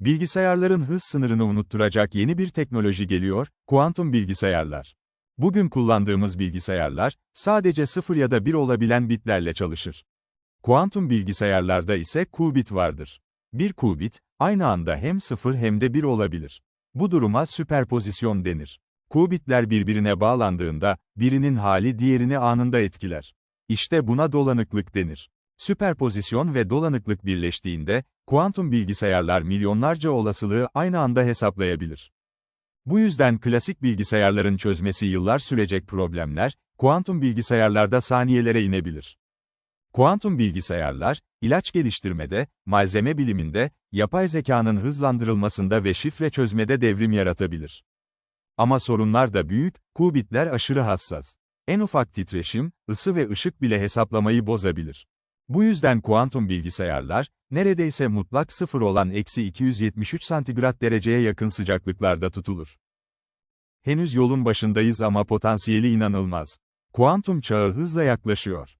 Bilgisayarların hız sınırını unutturacak yeni bir teknoloji geliyor, kuantum bilgisayarlar. Bugün kullandığımız bilgisayarlar, sadece 0 ya da 1 olabilen bitlerle çalışır. Kuantum bilgisayarlarda ise qubit vardır. Bir qubit, aynı anda hem 0 hem de 1 olabilir. Bu duruma süperpozisyon denir. Qubitler birbirine bağlandığında, birinin hali diğerini anında etkiler. İşte buna dolanıklık denir. Süperpozisyon ve dolanıklık birleştiğinde, kuantum bilgisayarlar milyonlarca olasılığı aynı anda hesaplayabilir. Bu yüzden klasik bilgisayarların çözmesi yıllar sürecek problemler, kuantum bilgisayarlarda saniyelere inebilir. Kuantum bilgisayarlar, ilaç geliştirmede, malzeme biliminde, yapay zekanın hızlandırılmasında ve şifre çözmede devrim yaratabilir. Ama sorunlar da büyük, qubitler aşırı hassas. En ufak titreşim, ısı ve ışık bile hesaplamayı bozabilir. Bu yüzden kuantum bilgisayarlar, neredeyse mutlak sıfır olan eksi 273 santigrat dereceye yakın sıcaklıklarda tutulur. Henüz yolun başındayız ama potansiyeli inanılmaz. Kuantum çağı hızla yaklaşıyor.